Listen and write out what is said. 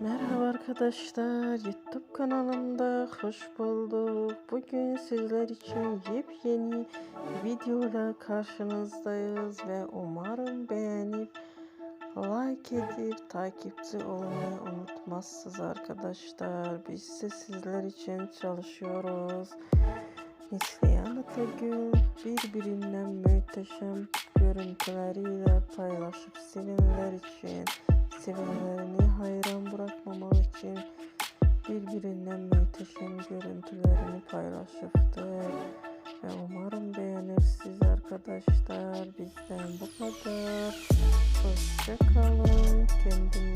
Merhaba arkadaşlar, YouTube kanalımda hoş bulduk. Bugün sizler için yepyeni videoyla karşınızdayız ve umarım beğenip like edip takipçi olmayı unutmazsınız arkadaşlar. Biz ise sizler için çalışıyoruz. Neslihan Atagül birbirinden muhteşem görüntüleriyle paylaşıp sevenler için sevenlerini hayran bırakmamak için birbirinden muhteşem görüntülerini paylaşıptı. Ve umarım beğenirsiniz arkadaşlar. Bizden bu kadar. Hoşçakalın. Kendinize